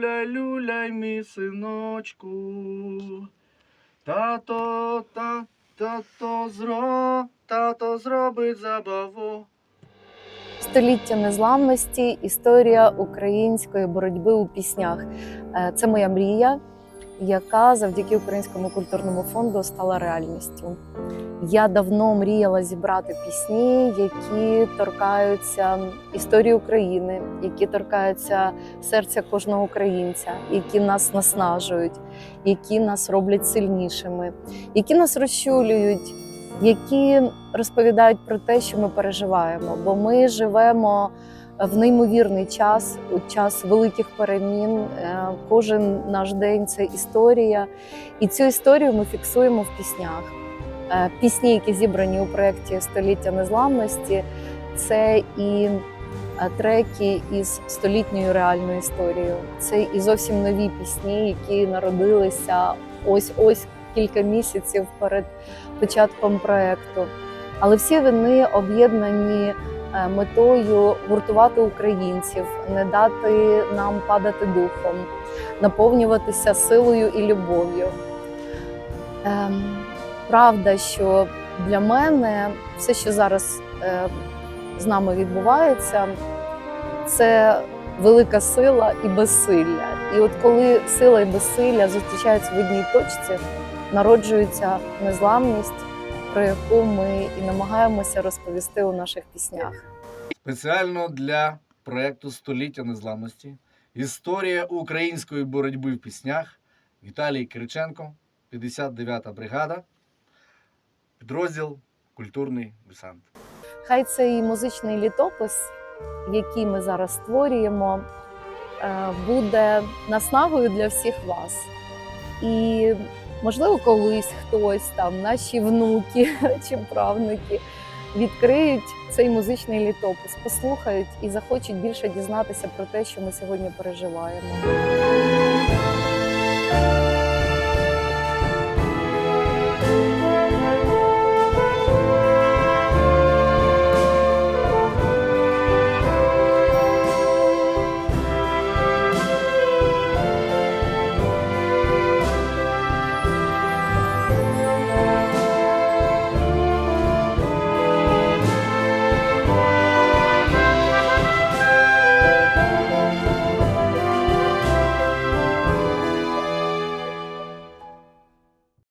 люляй, люляй, мій синочку. Тато, та, тато зро, тато зробить забаву. Століття незламності, історія української боротьби у піснях. Е, Це моя мрія, яка завдяки Українському культурному фонду стала реальністю. Я давно мріяла зібрати пісні, які торкаються історії України, які торкаються серця кожного українця, які нас наснажують, які нас роблять сильнішими, які нас розчулюють, які розповідають про те, що ми переживаємо, бо ми живемо в неймовірний час, у час великих перемін. Е, Кожен наш день це історія, і цю історію ми фіксуємо в піснях. Е, Пісні, які зібрані у проєкті Століття незламності, це і е, треки із столітньою реальною історією. Це і зовсім нові пісні, які народилися ось ось кілька місяців перед початком проекту. Але всі вони об'єднані е, метою гуртувати українців, не дати нам падати духом, наповнюватися силою і любов'ю. Правда, що для мене все, що зараз е, з нами відбувається, це велика сила і безсилля. І от коли сила і безсилля зустрічаються в одній точці, народжується незламність, про яку ми і намагаємося розповісти у наших піснях. Спеціально для проєкту Століття незламності. Історія української боротьби в піснях. Віталій Кириченко, 59-та бригада, підрозділ Культурний десант. Хай цей музичний літопис, який ми зараз створюємо, е, буде наснагою для всіх вас. І, можливо, колись хтось там, наші внуки чи правнуки, відкриють цей музичний літопис, послухають і захочуть більше дізнатися про те, що ми сьогодні переживаємо.